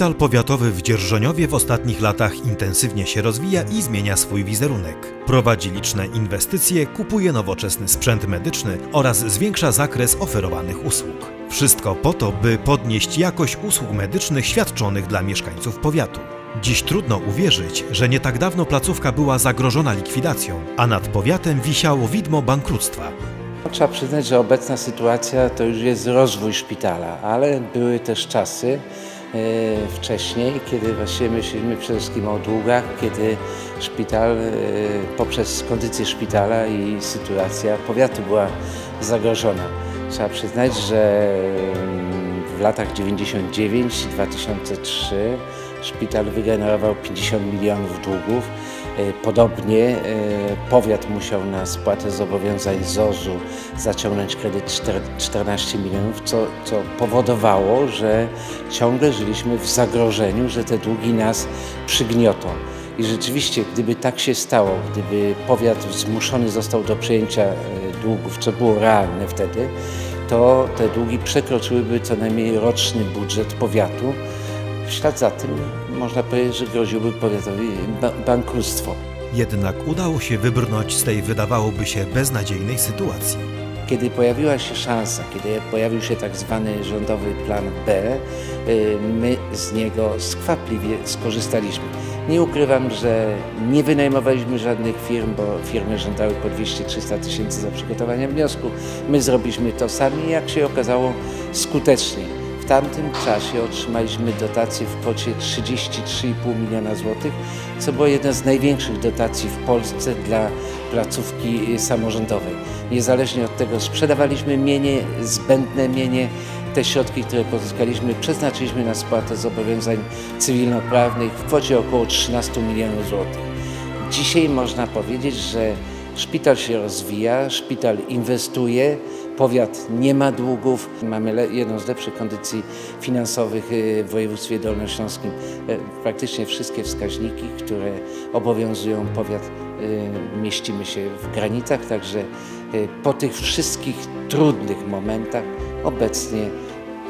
Szpital powiatowy w Dzierżoniowie w ostatnich latach intensywnie się rozwija i zmienia swój wizerunek. Prowadzi liczne inwestycje, kupuje nowoczesny sprzęt medyczny oraz zwiększa zakres oferowanych usług. Wszystko po to, by podnieść jakość usług medycznych świadczonych dla mieszkańców powiatu. Dziś trudno uwierzyć, że nie tak dawno placówka była zagrożona likwidacją, a nad powiatem wisiało widmo bankructwa. Trzeba przyznać, że obecna sytuacja to już jest rozwój szpitala, ale były też czasy wcześniej, kiedy właściwie myślimy przede wszystkim o długach, kiedy szpital e, poprzez kondycję szpitala i sytuacja powiatu była zagrożona. Trzeba przyznać, że mm, w latach 99-2003 szpital wygenerował 50 milionów długów. E, Podobnie e, powiat musiał na spłatę zobowiązań ZOZ-u zaciągnąć kredyt czter- 14 milionów, co, co powodowało, że ciągle żyliśmy w zagrożeniu, że te długi nas przygniotą. I rzeczywiście, gdyby tak się stało, gdyby powiat zmuszony został do przejęcia e, długów, co było realne wtedy, to te długi przekroczyłyby co najmniej roczny budżet powiatu. W ślad za tym można powiedzieć, że groziłoby powiatowi ba- bankructwo. Jednak udało się wybrnąć z tej wydawałoby się beznadziejnej sytuacji. Kiedy pojawiła się szansa, kiedy pojawił się tak zwany rządowy plan B, y, my z niego skwapliwie skorzystaliśmy. Nie ukrywam, że nie wynajmowaliśmy żadnych firm, bo firmy żądały po 200-300 tysięcy za przygotowanie wniosku. My zrobiliśmy to sami jak się okazało skutecznie. Tamtym czasie otrzymaliśmy dotację w kwocie 33,5 miliona złotych, co było jedna z największych dotacji w Polsce dla placówki samorządowej. Niezależnie od tego sprzedawaliśmy mienie, zbędne mienie. Te środki, które pozyskaliśmy, przeznaczyliśmy na spłatę zobowiązań cywilnoprawnych w kwocie około 13 milionów złotych. Dzisiaj można powiedzieć, że szpital się rozwija, szpital inwestuje, powiat nie ma długów, mamy jedną z lepszych kondycji finansowych y, w województwie dolnośląskim. E, Praktycznie wszystkie wskaźniki, które obowiązują powiat, y, mieścimy się w granicach, także y, po tych wszystkich trudnych momentach obecnie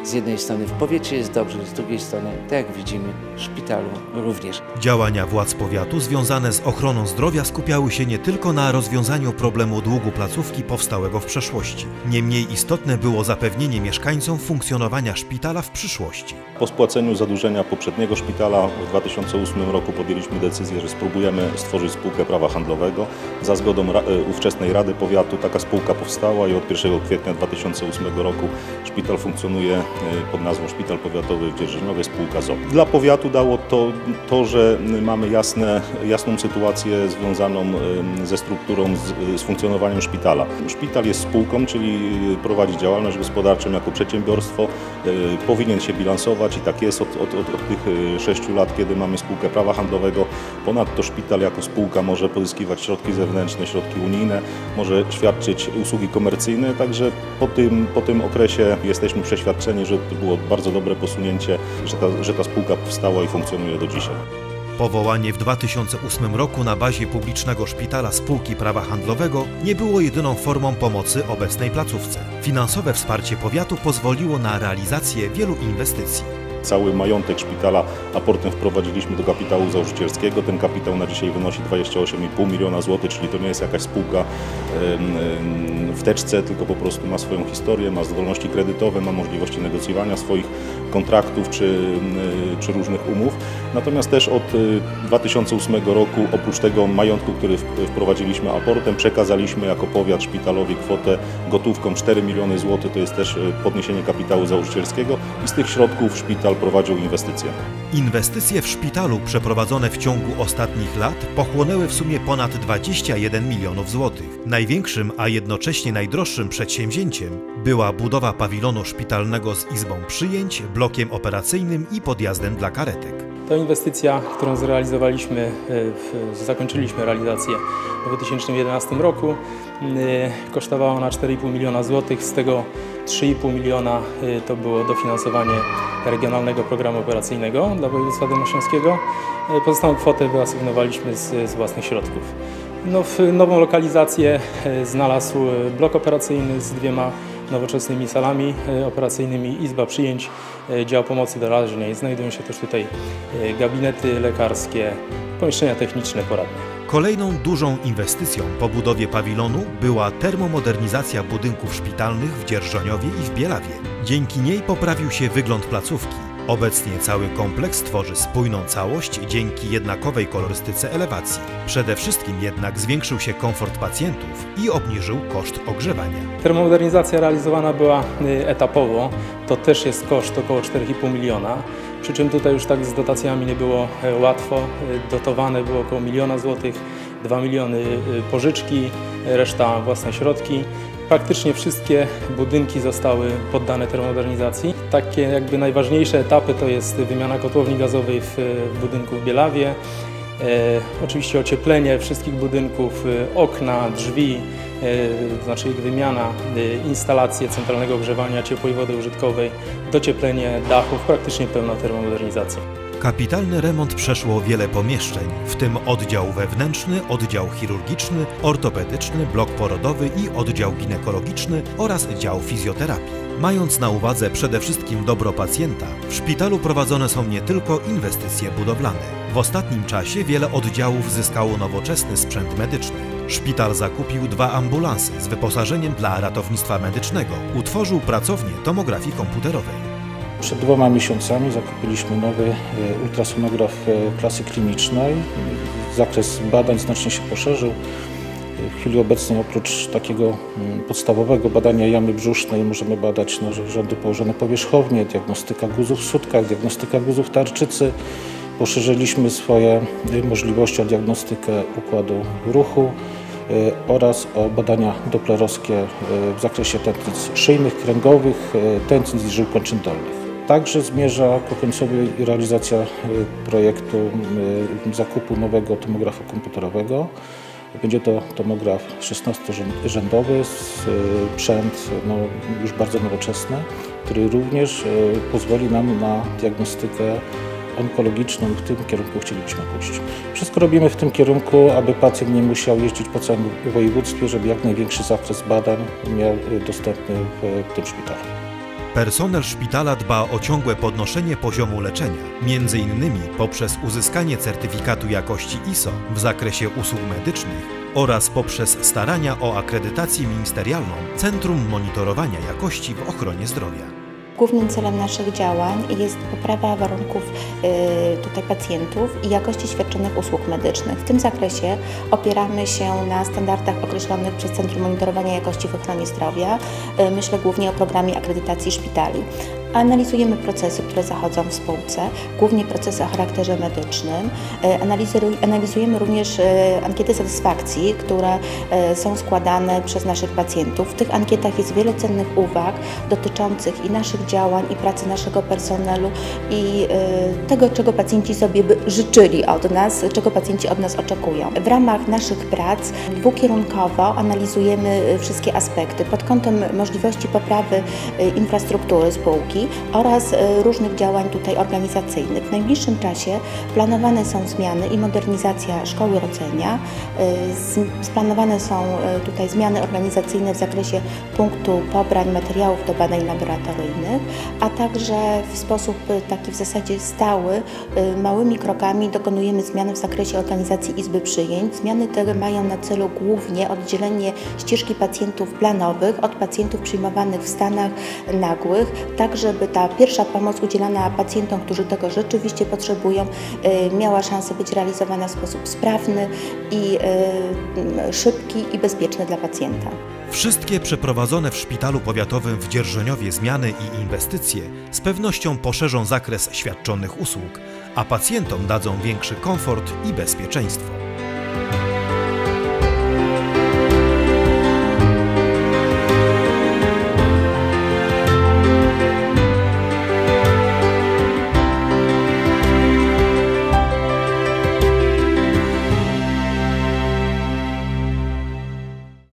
z jednej strony w powiecie jest dobrze, z drugiej strony, tak jak widzimy, w szpitalu również. Działania władz powiatu związane z ochroną zdrowia skupiały się nie tylko na rozwiązaniu problemu długu placówki powstałego w przeszłości. Niemniej istotne było zapewnienie mieszkańcom funkcjonowania szpitala w przyszłości. Po spłaceniu zadłużenia poprzedniego szpitala w 2008 roku podjęliśmy decyzję, że spróbujemy stworzyć spółkę prawa handlowego. Za zgodą e, ówczesnej Rady Powiatu taka spółka powstała i od 1 kwietnia 2008 roku szpital funkcjonuje pod nazwą Szpital Powiatowy w Dzierżoniowie, spółka ZO. Dla powiatu dało to, to że mamy jasne, jasną sytuację związaną e, ze strukturą, z, z funkcjonowaniem szpitala. Szpital jest spółką, czyli prowadzi działalność gospodarczą jako przedsiębiorstwo, powinien się bilansować i tak jest od, od, od, od tych e, sześciu lat, kiedy mamy spółkę prawa handlowego. Ponadto szpital jako spółka może pozyskiwać środki zewnętrzne, środki unijne, może świadczyć usługi komercyjne, także po tym, po tym okresie jesteśmy przeświadczeni, że to było bardzo dobre posunięcie, że ta, że ta spółka powstała i funkcjonuje do dzisiaj. Powołanie w 2008 roku na bazie publicznego szpitala spółki prawa handlowego nie było jedyną formą pomocy obecnej placówce. Finansowe wsparcie powiatu pozwoliło na realizację wielu inwestycji. Cały majątek szpitala aportem wprowadziliśmy do kapitału założycielskiego. Ten kapitał na dzisiaj wynosi 28,5 miliona złotych, czyli to nie jest jakaś spółka w teczce, tylko po prostu ma swoją historię, ma zdolności kredytowe, ma możliwości negocjowania swoich kontraktów czy, czy różnych umów. Natomiast też od y, 2008 roku, oprócz tego majątku, który wprowadziliśmy aportem, przekazaliśmy jako powiat szpitalowi kwotę gotówką 4 miliony złotych, to jest też y, podniesienie kapitału założycielskiego i z tych środków szpital prowadził inwestycje. Inwestycje w szpitalu przeprowadzone w ciągu ostatnich lat pochłonęły w sumie ponad 21 milionów złotych. Największym, a jednocześnie najdroższym przedsięwzięciem była budowa pawilonu szpitalnego z izbą przyjęć, blokiem operacyjnym i podjazdem dla karetek. To inwestycja, którą zrealizowaliśmy, e, zakończyliśmy realizację w 2011 roku. E, Kosztowała ona 4,5 miliona złotych, z tego 3,5 miliona e, to było dofinansowanie Regionalnego Programu Operacyjnego dla województwa dolnośląskiego. E, Pozostałą kwotę wyasygnowaliśmy z, z własnych środków. No, nową lokalizację e, znalazł blok operacyjny z dwiema nowoczesnymi salami operacyjnymi, izba przyjęć, dział pomocy doraźnej. Znajdują się też tutaj gabinety lekarskie, pomieszczenia techniczne poradnie. Kolejną dużą inwestycją po budowie pawilonu była termomodernizacja budynków szpitalnych w Dzierżoniowie i w Bielawie. Dzięki niej poprawił się wygląd placówki. Obecnie cały kompleks tworzy spójną całość dzięki jednakowej kolorystyce elewacji. Przede wszystkim jednak zwiększył się komfort pacjentów i obniżył koszt ogrzewania. Termomodernizacja realizowana była y, etapowo. To też jest koszt około 4,5 miliona. Przy czym tutaj już tak z dotacjami nie było e, łatwo. Y, Dotowane było około miliona złotych, 2 miliony y, pożyczki, reszta własne środki. Praktycznie wszystkie budynki zostały poddane termomodernizacji. Takie jakby najważniejsze etapy to jest wymiana kotłowni gazowej w, budynku w Bielawie, e, oczywiście ocieplenie wszystkich budynków, e, okna, drzwi, e, znaczy ich wymiana, e, instalacje centralnego ogrzewania ciepłej wody użytkowej, docieplenie dachów, praktycznie pełna termomodernizacja. Kapitalny remont przeszło wiele pomieszczeń, w tym oddział wewnętrzny, oddział chirurgiczny, ortopedyczny, blok porodowy i oddział ginekologiczny oraz dział fizjoterapii. Mając na uwadze przede wszystkim dobro pacjenta, w szpitalu prowadzone są nie tylko inwestycje budowlane. W ostatnim czasie wiele oddziałów zyskało nowoczesny sprzęt medyczny. Szpital zakupił dwa ambulanse z wyposażeniem dla ratownictwa medycznego. Utworzył pracownię tomografii komputerowej. Przed dwoma miesiącami zakupiliśmy nowy e, ultrasonograf e, klasy klinicznej. Zakres badań znacznie się poszerzył. W chwili obecnej oprócz takiego mm, podstawowego badania jamy brzusznej możemy badać narządy położone powierzchownie, diagnostyka guzów w sutkach, diagnostyka guzów tarczycy. Poszerzyliśmy swoje e, możliwości o diagnostykę układu ruchu oraz o badania doplerowskie w zakresie tętnic szyjnych, kręgowych, tętnic i żył kończyn dolnych. Także zmierza ku końcowi realizacja projektu zakupu nowego tomografu komputerowego. Będzie to tomograf 16-rzędowy, sprzęt no, już bardzo nowoczesny, który również pozwoli nam na diagnostykę onkologiczną. W tym kierunku chcielibyśmy pójść. Wszystko robimy w tym kierunku, aby pacjent nie musiał jeździć po całym województwie, żeby jak największy zakres badań miał dostępny w tym szpitalu. Personel szpitala dba o ciągłe podnoszenie poziomu leczenia, między innymi poprzez uzyskanie certyfikatu jakości ISO w zakresie usług medycznych oraz poprzez starania o akredytację ministerialną Centrum Monitorowania Jakości w Ochronie Zdrowia. Głównym celem naszych działań jest poprawa warunków y, tutaj pacjentów i jakości świadczonych usług medycznych. W tym zakresie opieramy się na standardach określonych przez Centrum Monitorowania Jakości w Ochronie Zdrowia. Y, myślę głównie o programie akredytacji szpitali. Analizujemy procesy, które zachodzą w spółce, głównie procesy o charakterze medycznym. Y, analizujemy również ankiety satysfakcji, które są składane przez naszych pacjentów. W tych ankietach jest wiele cennych uwag dotyczących i naszych działań i pracy naszego personelu i tego, czego pacjenci sobie by życzyli od nas, czego pacjenci od nas oczekują. W ramach naszych prac dwukierunkowo analizujemy wszystkie aspekty pod kątem możliwości poprawy infrastruktury spółki oraz różnych działań tutaj organizacyjnych. W najbliższym czasie planowane są zmiany i modernizacja szkoły rodzenia. Splanowane są tutaj zmiany organizacyjne w zakresie punktu pobrań materiałów do badań laboratoryjnych a także w sposób taki w zasadzie stały, małymi krokami dokonujemy zmiany w zakresie organizacji Izby Przyjęć. Zmiany te mają na celu głównie oddzielenie ścieżki pacjentów planowych od pacjentów przyjmowanych w stanach nagłych, tak żeby ta pierwsza pomoc udzielana pacjentom, którzy tego rzeczywiście potrzebują, y, miała szansę być realizowana w sposób sprawny i szybki i bezpieczny dla pacjenta. Wszystkie przeprowadzone w szpitalu powiatowym w Dzierżoniowie zmiany i inwestycje z pewnością poszerzą zakres świadczonych usług, a pacjentom dadzą większy komfort i bezpieczeństwo.